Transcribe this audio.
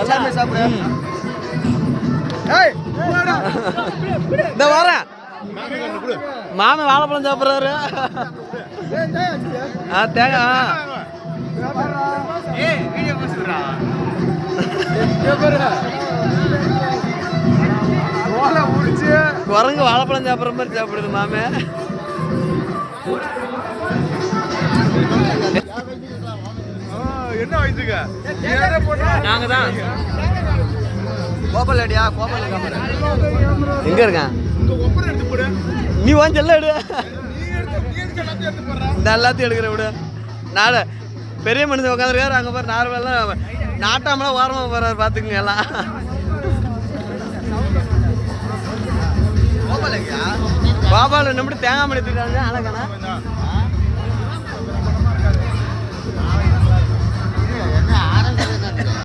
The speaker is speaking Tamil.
எல்லாமே சாப்பிடு. இந்த வரேன். மாமன் வாழைப்பழம் சாப்பிட்றாரு. ஆ தேங்காய் குரங்கு வாழைப்பழம் சாப்பிட்ற மாதிரி சாப்பிடுது மாமே. என்ன வயசுக்கு நாங்க தான். கோபால் அடியா கோபால் எங்க இருக்கான் நீ வாங்கி எல்லாம் எடு. நீ எடுத்து நீ எதுக்கு எல்லாத்தையும் எடுத்து போடுற. இந்த எல்லாத்தையும் எடுக்கிற விடு. நாலு பெரிய மனுஷன் உட்காந்துருக்காரு. அங்கே பாரு நார்மலாக நாட்டாமலாம் ஓரமாக போகிறாரு பார்த்துக்குங்க எல்லாம். கோபால் நம்மட்டு தேங்காய் மணி எடுத்துக்கிட்டாங்க அழகானா?